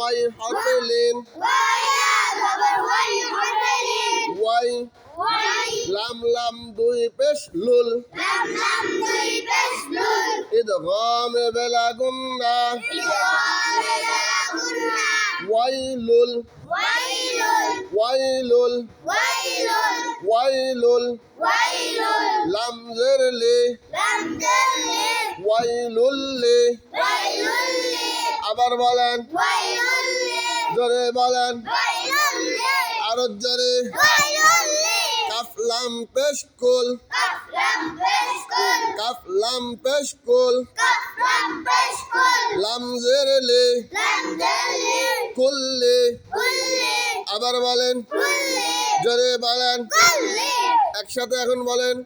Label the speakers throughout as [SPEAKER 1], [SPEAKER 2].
[SPEAKER 1] Y হরফে Lin Y লাম লাম দুই পেশ লুল ইদগাম বেলা গুন্না ওয়াই লুল ওয়াই লুল ওয়াই লুল লাম জের লি ওয়াই লুল লি আবার বলেন। জোরে বলেন। আরও জোরে কাফ লাম পেশ কুল। কাফ লাম পেশ কুল। লাম জের লি কুল্লি। আবার বলেন। জোরে বলেন। একসাথে এখন বলেন।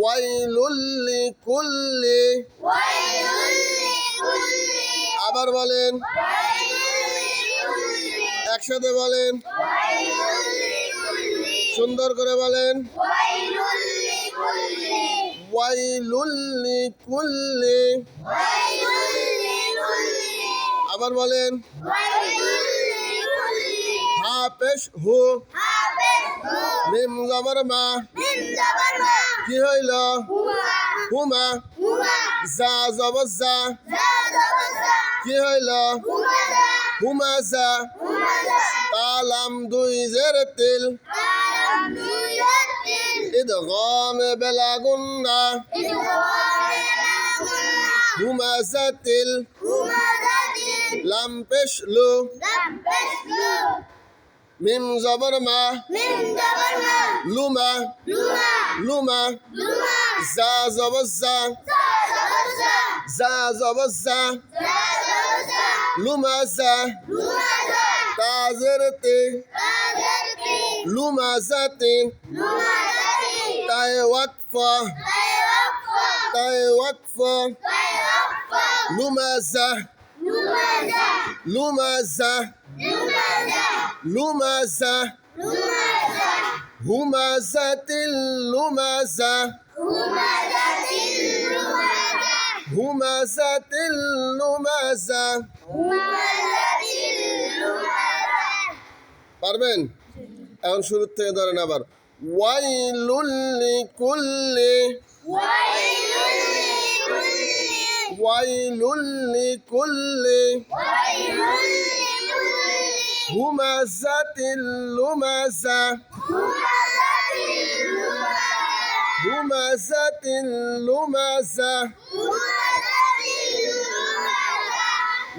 [SPEAKER 1] ওয়াইলুল্লি কুল্লি। আবার বলেন। একসাথে বলেন। সুন্দর করে বলেন। ওয়াইলুল্লি কুল্লি আবার বলেন। হা। মিম জবর মা। কি হইল? হুমা। যা জবর যা কি হইল হুমা যা তালাম দুই জের তিল। হুমা যা তিল। লাম পেশ লু মিম জবর মা লুমা লুমা যা জবর জবর যা লুমা যা তাজের তে লুমা জাতে তাই ওয়াকফা তাই ওয়াকফা লুমা যা লুমা লুমা যা পারবেন? এখন শুরু থেকে ধরেন আবার। ওয়াইলুল্লি কুল্লি ওয়াইলুল্লি কুল্লি হুমাজাতিল লুমাজা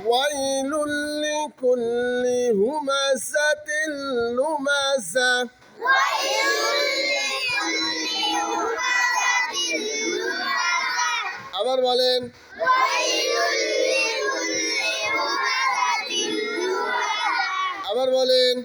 [SPEAKER 1] ওয়াইলুল্লি কুল্লি হুমাজাতিল লুমাজা আবার বলেন আবার বলেন